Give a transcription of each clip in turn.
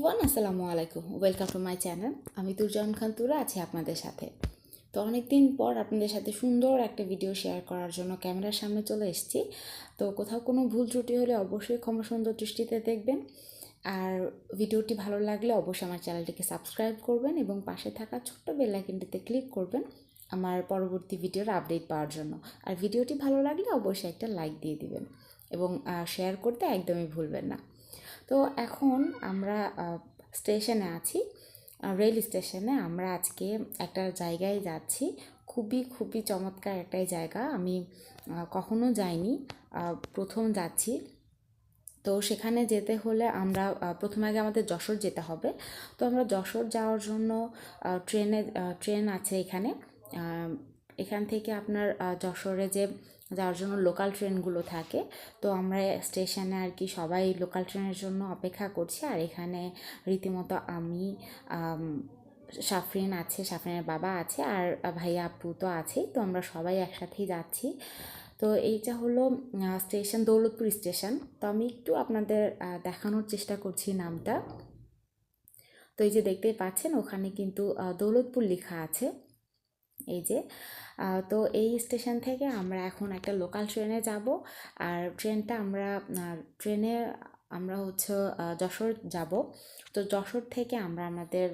Everyone আসসালামু আলাইকুম। Welcome to my channel আমি তুরজাহান খান, তুরা আছি আপনাদের সাথে। তো অনেক দিন পর আপনাদের সাথে সুন্দর একটা ভিডিও শেয়ার করার জন্য ক্যামেরার সামনে চলে এসেছি। তো কোথাও কোনো ভুল ত্রুটি হলে অবশ্যই ক্ষমা সুন্দর দৃষ্টিতে দেখবেন। আর ভিডিওটি ভালো লাগলে অবশ্যই আমার চ্যানেলটিকে সাবস্ক্রাইব করবেন এবং পাশে থাকা ছোট্ট বেল আইকনটিতে ক্লিক করবেন আমার পরবর্তী ভিডিওর আপডেট পাওয়ার জন্য। আর ভিডিওটি ভালো লাগলে অবশ্যই একটা লাইক দিয়ে দিবেন এবং শেয়ার করতে একদমই ভুলবেন না। তো এখন আমরা স্টেশনে আছি। রেল স্টেশনে আমরা আজকে একটা জায়গায় যাচ্ছি। খুবই খুবই চমৎকার একটাই জায়গা। আমি কখনো যাইনি। প্রথম যাচ্ছি। তো সেখানে যেতে হলে আমরা প্রথমে আগে আমাদের যশোর যেতে হবে। তো আমরা যশোর যাওয়ার জন্য ট্রেনে ট্রেন আছে এখানে। এখান থেকে আপনার যশোরে যে যাওয়ার জন্য লোকাল ট্রেনগুলো থাকে। তো আমরা স্টেশনে আর কি সবাই লোকাল ট্রেনের জন্য অপেক্ষা করছি। আর এখানে রীতিমতো আমি সাফরিন আছে, সাফরিনের বাবা আছে, আর ভাইয়া আপু তো আছেই। তো আমরা সবাই একসাথেই যাচ্ছি। তো এইটা হলো স্টেশন দৌলতপুর স্টেশন তো আমি একটু আপনাদের দেখানোর চেষ্টা করছি নামটা। তো এই যে দেখতেই পাচ্ছেন, ওখানে কিন্তু দৌলতপুর লেখা আছে। এই যে তো এই স্টেশন থেকে আমরা এখন একটা লোকাল ট্রেনে যাব। আর ট্রেনটা আমরা ট্রেনে আমরা হচ্ছে যশোর যাব। তো যশোর থেকে আমরা আমাদের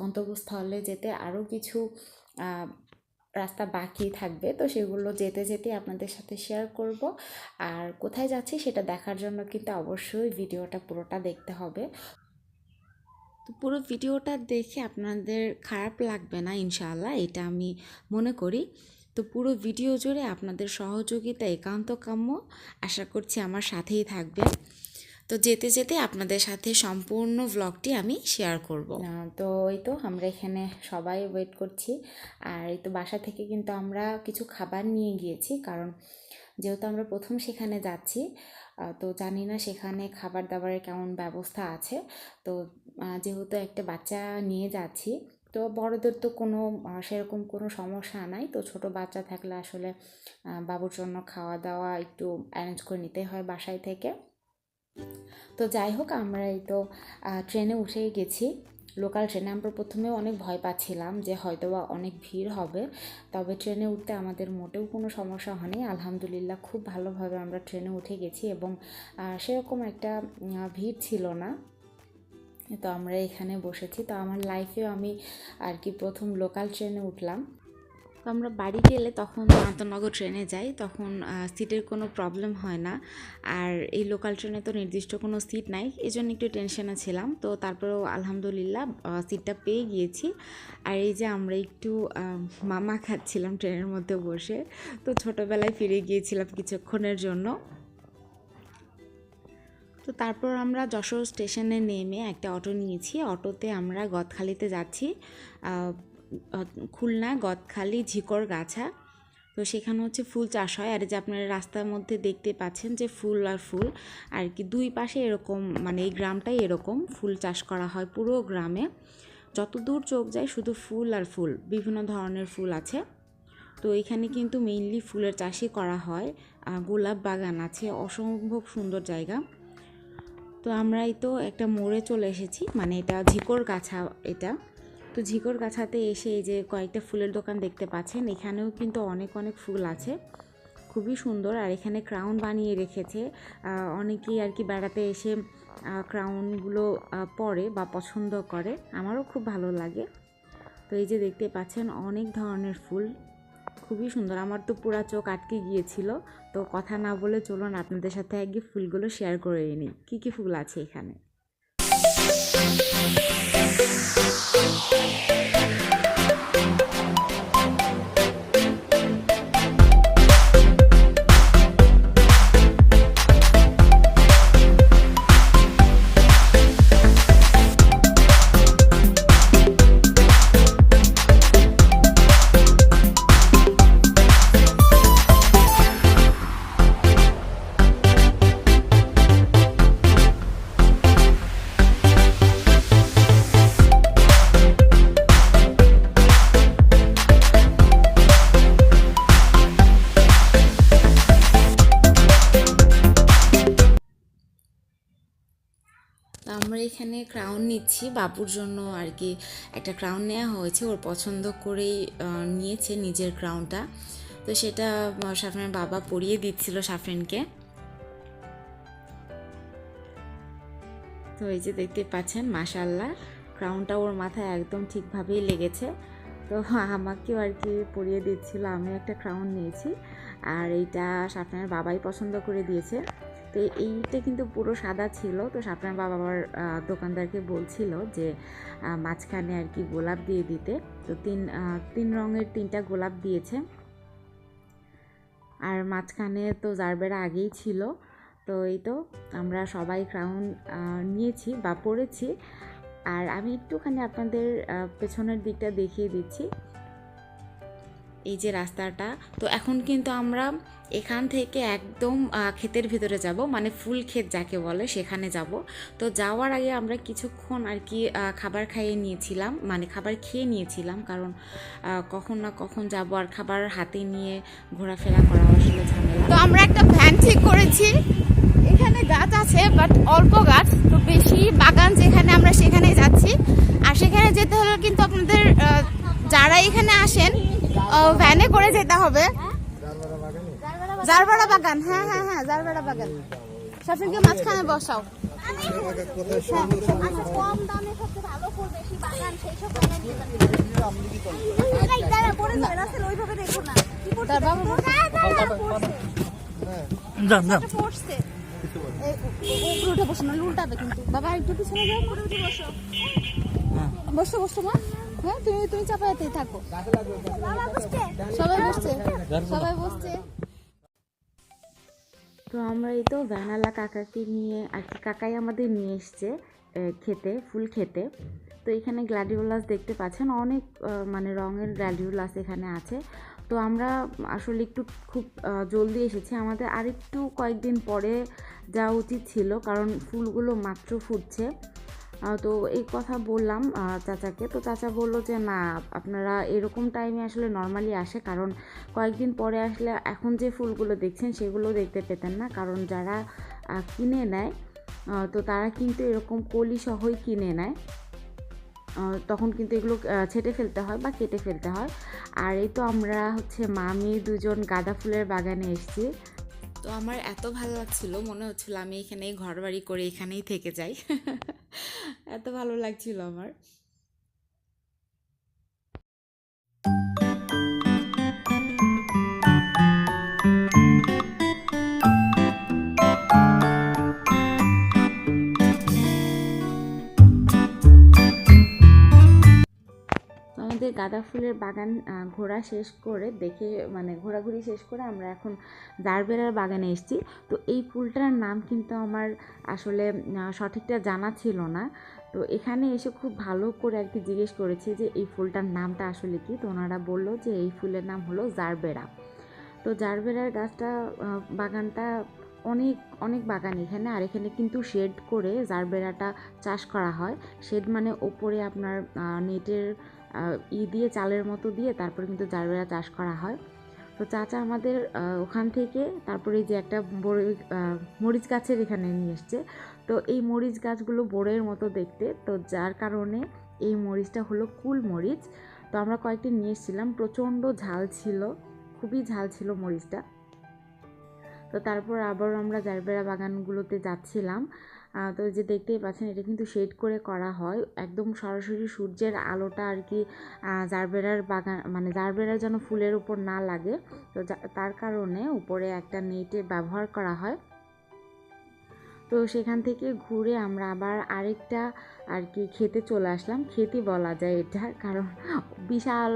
গন্তব্যস্থলে যেতে আরও কিছু রাস্তা বাকি থাকবে। তো সেগুলো যেতে যেতে আপনাদের সাথে শেয়ার করব। আর কোথায় যাচ্ছি সেটা দেখার জন্য কিন্তু অবশ্যই ভিডিওটা পুরোটা দেখতে হবে। তো পুরো ভিডিওটা দেখে আপনাদের খারাপ লাগবে না, ইনশাআল্লাহ, এটা আমি মনে করি। তো পুরো ভিডিও জুড়ে আপনাদের সহযোগিতা একান্ত কাম্য, আশা করছি আমার সাথেই থাকবে তো যেতে যেতে আপনাদের সাথে সম্পূর্ণ ভ্লগটি আমি শেয়ার করব। তো এই তো আমরা এখানে সবাই ওয়েট করছি। আর এই তো বাসা থেকে কিন্তু আমরা কিছু খাবার নিয়ে গিয়েছি, কারণ যেহেতু আমরা প্রথম সেখানে যাচ্ছি তো জানি না সেখানে খাবার দাবারের কেমন ব্যবস্থা আছে। তো যেহেতু একটা বাচ্চা নিয়ে যাচ্ছি, তো বড়দের তো কোনো সেরকম কোনো সমস্যা নাই। তো ছোট বাচ্চা থাকলে আসলে বাবুর জন্য খাওয়া দাওয়া একটু অ্যারেঞ্জ করে নিতে হয় বাসায় থেকে। তো যাই হোক, আমরা এই তো ট্রেনে উঠেই গেছি। লোকাল ট্রেনে আমরা প্রথমেও অনেক ভয় পাচ্ছিলাম যে হয়তো বা অনেক ভিড় হবে। তবে ট্রেনে উঠতে আমাদের মোটেও কোনো সমস্যা হয়নি। আলহামদুলিল্লাহ খুব ভালোভাবে আমরা ট্রেনে উঠে গেছি এবং সেরকম একটা ভিড় ছিল না। তো আমরা এখানে বসেছি। তো আমার লাইফেও আমি আর কি প্রথম লোকাল ট্রেনে উঠলাম। তো আমরা বাড়ি গেলে তখন আন্তনগর ট্রেনে যাই, তখন সিটের কোনো প্রবলেম হয় না। আর এই লোকাল ট্রেনে তো নির্দিষ্ট কোনো সিট নাই এই জন্য একটু টেনশনে ছিলাম। তো তারপরেও আলহামদুলিল্লাহ সিটটা পেয়ে গিয়েছি। আর এই যে আমরা একটু মামা খাচ্ছিলাম ট্রেনের মধ্যে বসে। তো ছোটোবেলায় ফিরে গিয়েছিলাম কিছুক্ষণের জন্য। তো তারপর আমরা যশোর স্টেশনে নেমে একটা অটো নিয়েছি। অটোতে আমরা গদখালিতে যাচ্ছি। খুলনা, গদখালি ঝিকর গাছা তো সেখানে হচ্ছে ফুল চাষ হয়। আর যে আপনারা রাস্তার মধ্যে দেখতে পাচ্ছেন যে ফুল আর ফুল, আর কি দুই পাশে এরকম মানে এই গ্রামটাই এরকম ফুল চাষ করা হয় পুরো গ্রামে। যত দূর চোখ যায় শুধু ফুল আর ফুল, বিভিন্ন ধরনের ফুল আছে। তো এখানে কিন্তু মেইনলি ফুলের চাষই করা হয়। গোলাপ বাগান আছে, অসম্ভব সুন্দর জায়গা। তো আমরাই তো একটা মোড়ে চলে এসেছি মানে এটা ঝিকর গাছা এটা। তো ঝিকর গাছাতে এসে এই যে কয়েকটা ফুলের দোকান দেখতে পাচ্ছেন, এখানেও কিন্তু অনেক অনেক ফুল আছে। খুবই সুন্দর, আর এখানে ক্রাউন বানিয়ে রেখেছে। অনেকেই আর কি বেড়াতে এসে ক্রাউনগুলো পরে বা পছন্দ করে। আমারও খুব ভালো লাগে। তো এই যে দেখতে পাচ্ছেন, অনেক ধরনের ফুল। খুবই সুন্দর। আমার তো পুরা চোখ আটকে গিয়েছিল। তো কথা না বলে চলুন আপনাদের সাথে আগে ফুলগুলো শেয়ার করে নিই। কী কী ফুল আছে এখানে? ক্রাউন নিচ্ছি। বাবুর জন্য আর কি একটা ক্রাউন নেওয়া হয়েছে। ওর পছন্দ করেই নিয়েছে নিজের ক্রাউনটা তো সেটা আহ, বাবা পরিয়ে দিচ্ছিল সাফরিনকে। তো এই যে দেখতে পাচ্ছেন মাশাল্লাহ ক্রাউনটা ওর মাথায় একদম ঠিকভাবেই লেগেছে। তো আমাকেও আর কি পরিয়ে দিচ্ছিল। আমি একটা ক্রাউন নিয়েছি। আর এইটা সাফনার বাবাই পছন্দ করে দিয়েছে। তো এইটা কিন্তু পুরো সাদা ছিল। তো সাফনার বাবা আবার দোকানদারকে বলছিল যে মাঝখানে আর কি গোলাপ দিয়ে দিতে। তো তিন তিন রঙের তিনটা গোলাপ দিয়েছে। আর মাঝখানে তো জারবেরা আগেই ছিল। তো এই তো আমরা সবাই ক্রাউন নিয়েছি বা পড়েছি আর আমি একটুখানি আপনাদের পেছনের দিকটা দেখিয়ে দিচ্ছি। এই যে রাস্তাটা, তো এখন কিন্তু আমরা এখান থেকে একদম ক্ষেতের ভিতরে যাব মানে ফুল ক্ষেত যাকে বলে সেখানে যাব। তো যাওয়ার আগে আমরা কিছুক্ষণ আর কি খাবার খাইয়ে নিয়েছিলাম মানে খাবার খেয়ে নিয়েছিলাম, কারণ কখন না কখন যাব আর খাবার হাতে নিয়ে ঘোরাফেরা করা আসলে ঝামেলা। তো আমরা একটা ভ্যান ঠিক করেছি। এখানে গাছ আছে বাট অল্প গাছ, তো বেশি বাগান যেখানে আমরা সেখানে যাচ্ছি। আর সেখানে যেতে হলে কিন্তু আপনাদের যারা এখানে আসেন ভ্যানে করে যেতে হবে। জারবাড়া বাগান হ্যাঁ হ্যাঁ হ্যাঁ জারবাড়া বাগান। সবসময় মাঝখানে বসাও। না। কিন্তু। বাবা একটু পিছনে যাও বসো বসো মা। হ্যাঁ তুমি তুমি থাকো। সবাই বসছে? সবাই বসছে? তো আমরা এই তো ভ্যানালা কাকাকে নিয়ে, আর কি কাকাই আমাদের নিয়ে এসছে খেতে, ফুল খেতে। তো এখানে গ্ল্যাডিওলাস দেখতে পাচ্ছেন, অনেক মানে রঙের গ্ল্যাডিওলাস এখানে আছে। তো আমরা আসলে একটু খুব জলদি এসেছি। আমাদের আরেকটু কয়েকদিন পরে যাওয়া উচিত ছিল, কারণ ফুলগুলো মাত্র ফুটছে। তো এই কথা বললাম চাচাকে। তো চাচা বলল যে, না, আপনারা এরকম টাইমে আসলে নর্মালি আসে। কারণ কয়েকদিন পরে আসলে এখন যে ফুলগুলো দেখছেন, সেগুলো দেখতে পেতেন না। কারণ যারা কিনে নেয় তো তারা কিন্তু এরকম কলি সহই কিনে নেয়। তখন কিন্তু এগুলো ছেটে ফেলতে হয় বা কেটে ফেলতে হয়। আর এই তো আমরা হচ্ছে মামি দুজন গাঁদা ফুলের বাগানে এসেছি। তো আমার এত ভালো লাগছিল, মনে হচ্ছিল আমি এখানেই ঘর বাড়ি করে এখানেই থেকে যাই। এত ভালো লাগছিল আমার। আমাদের গাঁদা ফুলের বাগান ঘোরা শেষ করে দেখে মানে ঘোরাঘুরি শেষ করে আমরা এখন জারবেরার বাগানে এসেছি। তো এই ফুলটার নাম কিন্তু আমার আসলে সঠিকটা জানা ছিল না। তো এখানে এসে খুব ভালো করে আর কি জিজ্ঞেস করেছি যে এই ফুলটার নামটা আসলে কি? তো ওনারা বলল যে এই ফুলের নাম হলো জারবেরা। তো জারবেরার গাছটা বাগানটা অনেক অনেক বাগান এখানে। আর এখানে কিন্তু শেড করে জারবেরাটা চাষ করা হয়। শেড মানে ওপরে আপনার নেটের ই দিয়ে চালের মতো দিয়ে তারপরে কিন্তু জারবেরা চাষ করা হয়। তো চাচা আমাদের ওখান থেকে তারপরে যে একটা বড় মরিচ গাছের এখানে নিয়ে এসছে। তো এই মরিচ গাছগুলো বড়ের মতো দেখতে। তো যার কারণে এই মরিচটা হলো কুল মরিচ। তো আমরা কয়েকটি নিয়ে এসেছিলাম। প্রচণ্ড ঝাল ছিল, খুবই ঝাল ছিল মরিচটা। তো তারপর আবার আমরা জারবেরা বাগানগুলোতে যাচ্ছিলাম। তো যে দেখতেই পাচ্ছেন, এটা কিন্তু শেড করে করা হয়। একদম সরাসরি সূর্যের আলোটা আর কি জারবেরার বাগান মানে জারবেরার যেন ফুলের উপর না লাগে। তো তার কারণে উপরে একটা নেটে ব্যবহার করা হয়। তো সেখান থেকে ঘুরে আমরা আবার আরেকটা আর কি খেতে চলে আসলাম। খেতে বলা যায় এটা, কারণ বিশাল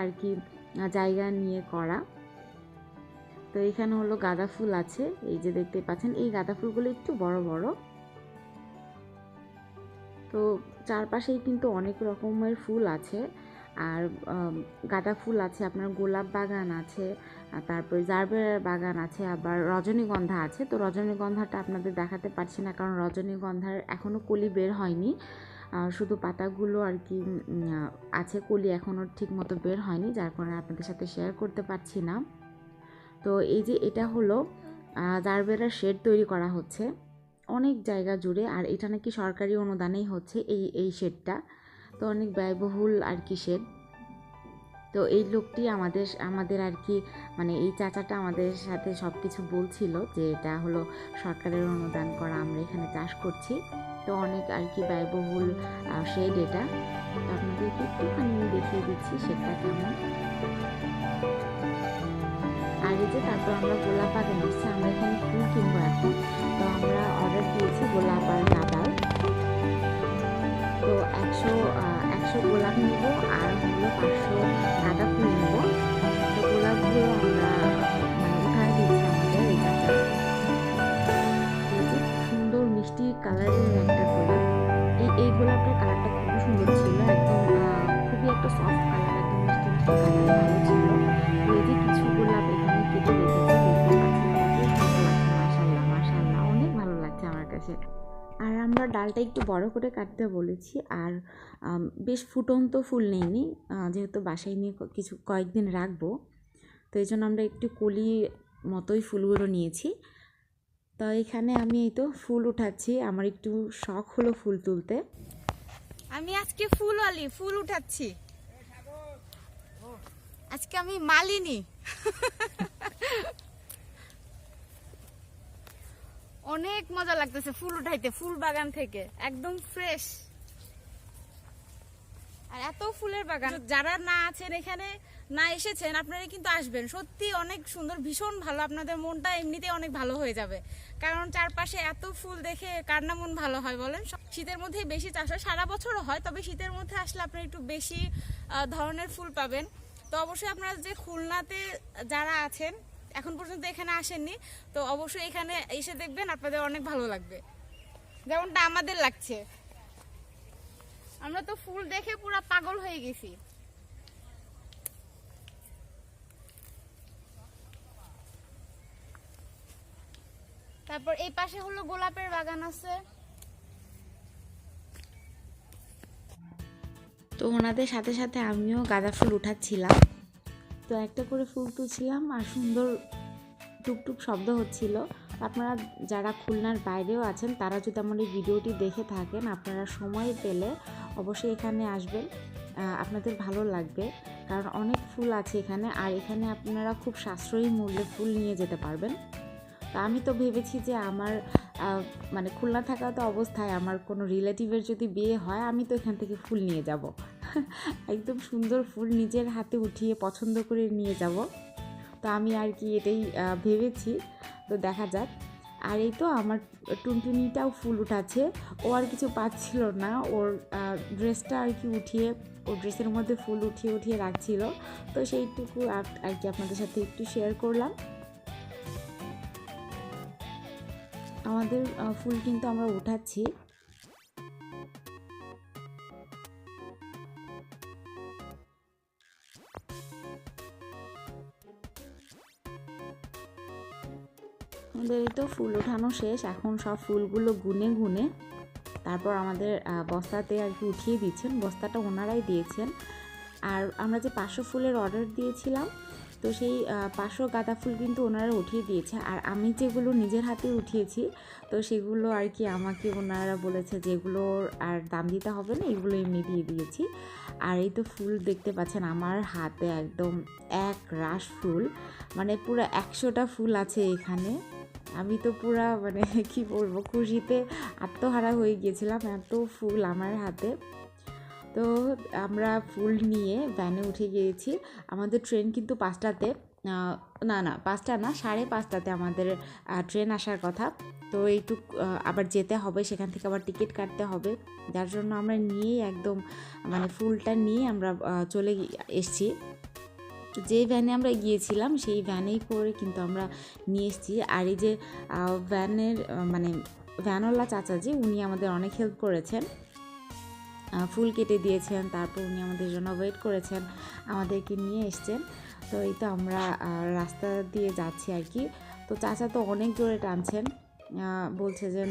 আর কি জায়গা নিয়ে করা। তো এখানে হলো গাঁদা ফুল আছে, এই যে দেখতে পাচ্ছেন। এই গাঁদা ফুলগুলো একটু বড় বড়। তো চারপাশেই কিন্তু অনেক রকমের ফুল আছে। আর গাঁদা ফুল আছে, আপনার গোলাপ বাগান আছে তারপরে জারবেরার বাগান আছে, আবার রজনীগন্ধা আছে। তো রজনীগন্ধাটা আপনাদের দেখাতে পারছি না, কারণ রজনীগন্ধার এখনও কলি বের হয়নি। শুধু পাতাগুলো আর কি আছে কলি এখনও ঠিক মতো বের হয়নি, যার কারণে আপনাদের সাথে শেয়ার করতে পারছি না। তো এই যে এটা হলো জারবেরার শেড তৈরি করা হচ্ছে। অনেক জায়গা জুড়ে, আর এটা নাকি সরকারি অনুদানেই হচ্ছে এই এই শেডটা। তো অনেক ব্যয়বহুল আর কি শেড। তো এই লোকটি আমাদের আমাদের আর কি মানে এই চাচাটা আমাদের সাথে সব কিছু বলছিল যে এটা হলো সরকারের অনুদান করা, আমরা এখানে চাষ করছি। তো অনেক আর কি ব্যয়বহুল শেড এটা। তো আপনাদেরকে একটুখানি দেখিয়ে দিচ্ছি শেডটা কেমন। আর এই যে তারপর আমরা গোলাপ বাগান এসেছি আমরা এখানে ফুল কিনবো এখন। তো আমরা অর্ডার দিয়েছি গোলাপ আর গাঁদার তো একশো একশো গোলাপ নেব আর হলো পাঁচশো গাঁদা ফুল নেব। তো গোলাপগুলো আমরা মানে উঠায় দিচ্ছি আমাদের, এই চাচা সুন্দর মিষ্টি কালারের ডালটা একটু বড় করে কাটতে বলেছি আর বেশ ফুটন্ত ফুল নেইনি। যেহেতু বাসায় নিয়ে কিছু কয়েকদিন রাখব, তো এই জন্য আমরা একটু কলি মতোই ফুলগুলো নিয়েছি। তো এখানে আমি এই তো ফুল উঠাচ্ছি। আমার একটু শখ হলো ফুল তুলতে। আমি আজকে ফুলওয়ালি ফুল উঠাচ্ছি। আজকে আমি মালিনী। অনেক মজা লাগতেছে ফুল উঠাইতে, ফুল বাগান থেকে। একদম ফ্রেশ আর এত ফুলের বাগান। যারা না আছেন এখানে, না এসেছেন, আপনারা কিন্তু আসবেন। সত্যি অনেক সুন্দর, ভীষণ ভালো। আপনাদের মনটা এমনিতেই অনেক ভালো হয়ে যাবে। কারণ চারপাশে এত ফুল দেখে কার না মন ভালো হয় বলেন? শীতের মধ্যেই বেশি চাষ হয়। সারা বছরও হয়, তবে শীতের মধ্যে আসলে আপনারা একটু বেশি ধরনের ফুল পাবেন। তো অবশ্যই আপনারা যে খুলনাতে যারা আছেন এখন পর্যন্ত এখানে আসেননি। তো অবশ্যই এখানে এসে দেখবেন, আপনাদের অনেক ভালো লাগবে। যেমনটা আমাদের লাগছে। আমরা তো ফুল দেখে পুরো পাগল হয়ে গেছি। তারপর এই পাশে হলো গোলাপের বাগান আছে। তো ওনাদের সাথে সাথে আমিও গাঁদা ফুল উঠাচ্ছিলাম। তো একটা করে ফুল তুলছিলাম আর সুন্দর টুকটুক শব্দ হচ্ছিল। আপনারা যারা খুলনার বাইরেও আছেন, তারা যদি আমার এই ভিডিওটি দেখে থাকেন, আপনারা সময় পেলে অবশ্যই এখানে আসবেন। আপনাদের ভালো লাগবে, কারণ অনেক ফুল আছে এখানে, আর এখানে আপনারা খুব সাশ্রয়ী মূল্যে ফুল নিয়ে যেতে পারবেন। তো আমি তো ভেবেছি যে আমার মানে খুলনা থাকা তো অবস্থায়, আমার কোনো রিলেটিভের যদি বিয়ে হয়, আমি তো এখান থেকে ফুল নিয়ে যাব। একদম সুন্দর ফুল নিজের হাতে উঠিয়ে পছন্দ করে নিয়ে যাব। তো আমি আর কি এটাই ভেবেছি। তো দেখা যাক। আর এই তো আমার টুনটুনিটাও ফুল উঠাচ্ছে। ও আর কিছু পাচ্ছিল না। ওর ড্রেসটা আর কি উঠিয়ে, ওর ড্রেসের মধ্যে ফুল উঠিয়ে উঠিয়ে রাখছিল। তো সেইটুকু আর কি আপনাদের সাথে একটু শেয়ার করলাম। আমাদের ফুল কিন্তু আমরা উঠাচ্ছি। আমাদের এই তো ফুল ওঠানো শেষ, এখন সব ফুলগুলো গুনে গুনে তারপর আমাদের বস্তাতে আর কি উঠিয়ে দিচ্ছেন। বস্তাটা ওনারাই দিয়েছেন। আর আমরা যে পাঁচশো ফুলের অর্ডার দিয়েছিলাম, তো সেই পাঁচশো গাঁদা ফুল কিন্তু ওনারা উঠিয়ে দিয়েছে। আর আমি যেগুলো নিজের হাতে উঠিয়েছি, তো সেগুলো আর কি আমাকে ওনারা বলেছে যে এগুলোর আর দাম দিতে হবে না, এগুলো এমনি দিয়ে দিয়েছি। আর এই তো ফুল দেখতে পাচ্ছেন, আমার হাতে একদম এক রাশ ফুল মানে পুরো একশোটা ফুল আছে এখানে। আমি তো পুরা মানে কি বলব, খুশিতে আত্মহারা হয়ে গিয়েছিলাম, এত ফুল আমার হাতে। তো আমরা ফুল নিয়ে ভ্যানে উঠে গিয়েছি। আমাদের ট্রেন কিন্তু পাঁচটাতে না না, পাঁচটা না, সাড়ে পাঁচটাতে আমাদের ট্রেন আসার কথা। তো এইটুক আবার যেতে হবে, সেখান থেকে আবার টিকিট কাটতে হবে। যার জন্য আমরা নিয়েই একদম মানে ফুলটা নিয়ে আমরা চলে এসেছি। তো যে ভ্যানে আমরা গিয়েছিলাম সেই ভ্যানেই করে কিন্তু আমরা নিয়ে এসেছি। আর এই যে ভ্যানের মানে ভ্যানওয়ালা চাচাজি উনি আমাদের অনেক হেল্প করেছেন। ফুল কেটে দিয়েছেন তারপর উনি আমাদের জন্য ওয়েট করেছেন আমাদেরকে নিয়ে এসছেন। তো এই তো আমরা রাস্তা দিয়ে যাচ্ছি আর কি। তো চাচা তো অনেক জোরে টানছেন। বলছে যে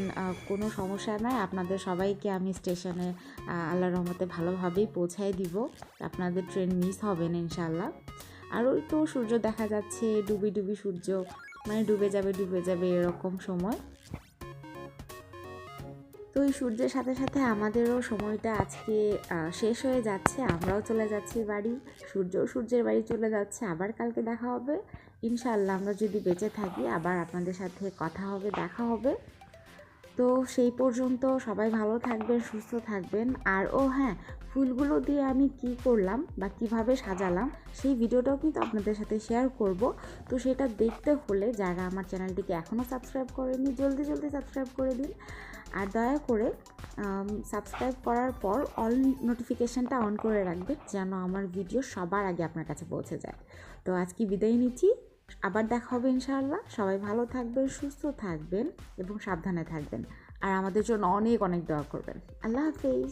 কোনো সমস্যা নাই আপনাদের সবাইকে আমি স্টেশনে আহ, আল্লাহর রহমতে ভালোভাবেই পৌঁছায় দিব। আপনাদের ট্রেন মিস হবে না ইনশাল্লাহ আর ওই তো সূর্য দেখা যাচ্ছে, ডুবি ডুবি সূর্য। মানে ডুবে যাবে ডুবে যাবে এরকম সময়। তো এই সূর্যের সাথে সাথে আমাদেরও সময়টা আজকে শেষ হয়ে যাচ্ছে, আমরাও চলে যাচ্ছি বাড়ি। সূর্যও সূর্যের বাড়ি চলে যাচ্ছে, আবার কালকে দেখা হবে। ইনশাআল্লাহ আমরা যদি বেঁচে থাকি, আবার আপনাদের সাথে কথা হবে, দেখা হবে। তো সেই পর্যন্ত সবাই ভালো থাকবেন, সুস্থ থাকবেন। আর ও হ্যাঁ ফুলগুলো দিয়ে আমি কি করলাম বা কীভাবে সাজালাম সেই ভিডিওটাও কিন্তু আপনাদের সাথে শেয়ার করব। তো সেটা দেখতে হলে যারা আমার চ্যানেলটিকে এখনও সাবস্ক্রাইব করেনি জলদি জলদি সাবস্ক্রাইব করে দিন। আর দয়া করে সাবস্ক্রাইব করার পর অল নোটিফিকেশানটা অন করে রাখবেন যেন আমার ভিডিও সবার আগে আপনার কাছে পৌঁছে যায়। তো আজকে বিদায় নিচ্ছি। আবার দেখা হবে ইনশাআল্লাহ। সবাই ভালো থাকবেন, সুস্থ থাকবেন এবং সাবধানে থাকবেন। আর আমাদের জন্য অনেক অনেক দোয়া করবেন। আল্লাহ হাফেজ।